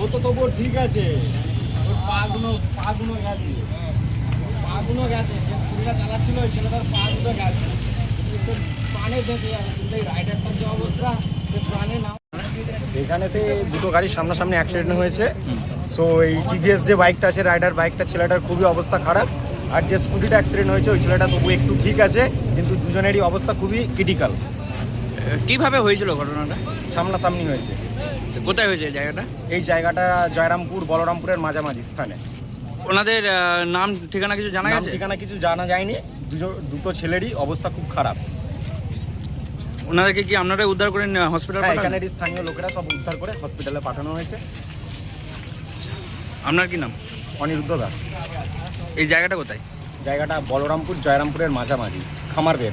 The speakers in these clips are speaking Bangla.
ও তো ঠিক আছে। ওই যে অবস্থা এখানেতে দুটো গাড়ির সামনাসামনি অ্যাক্সিডেন্ট হয়েছে। সো এই টিভিএস যে বাইকটা আছে রাইডার বাইকটা ছেলেটার খুবই অবস্থা খারাপ। আর যে স্কুটিটা অ্যাক্সিডেন্ট হয়েছে, ওই ছেলেটা তবু একটু ঠিক আছে, কিন্তু দুজনেরই অবস্থা খুবই ক্রিটিক্যাল কীভাবে হয়েছিল ঘটনাটা? সামনাসামনি হয়েছে। কোথায় হয়েছে এই জায়গাটা? এই জায়গাটা জয়রামপুর বলরামপুরের মাঝামাঝি স্থানে। ওনাদের নাম ঠিকানা কিছু জানা গেছে? ঠিকানা কিছু জানা যায়নি। দুটো দুটো ছেলেরই অবস্থা খুব খারাপ। ওনাদেরকে কি আপনারা উদ্ধার করে হসপিটাল হ্যাঁ এখানের স্থানীয় লোকেরা সব উদ্ধার করে হসপিটালে পাঠানো হয়েছে। আপনার কি নাম? অনিরুদ্ধ দাস। এই জায়গাটা কোথায়? জায়গাটা বলরামপুর জয়রামপুরের মাঝামাঝি খামারদের।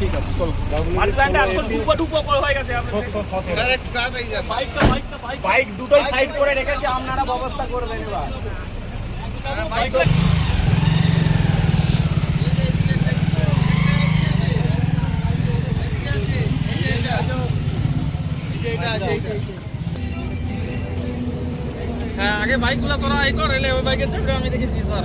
করে বাইক দুটোই সাইড করে রেখেছি আপনারা ব্যবস্থা এবার। হ্যাঁ আগে বাইকগুলো তোরা এই কর এলে ওই বাইকে চেপে আমি দেখেছি স্যার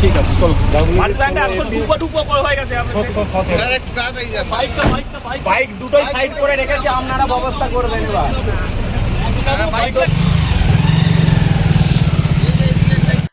ঠিক আছে চলো। বাইক দুটোই সাইড করে রেখেছি আপনারা ব্যবস্থা করবেন এবার।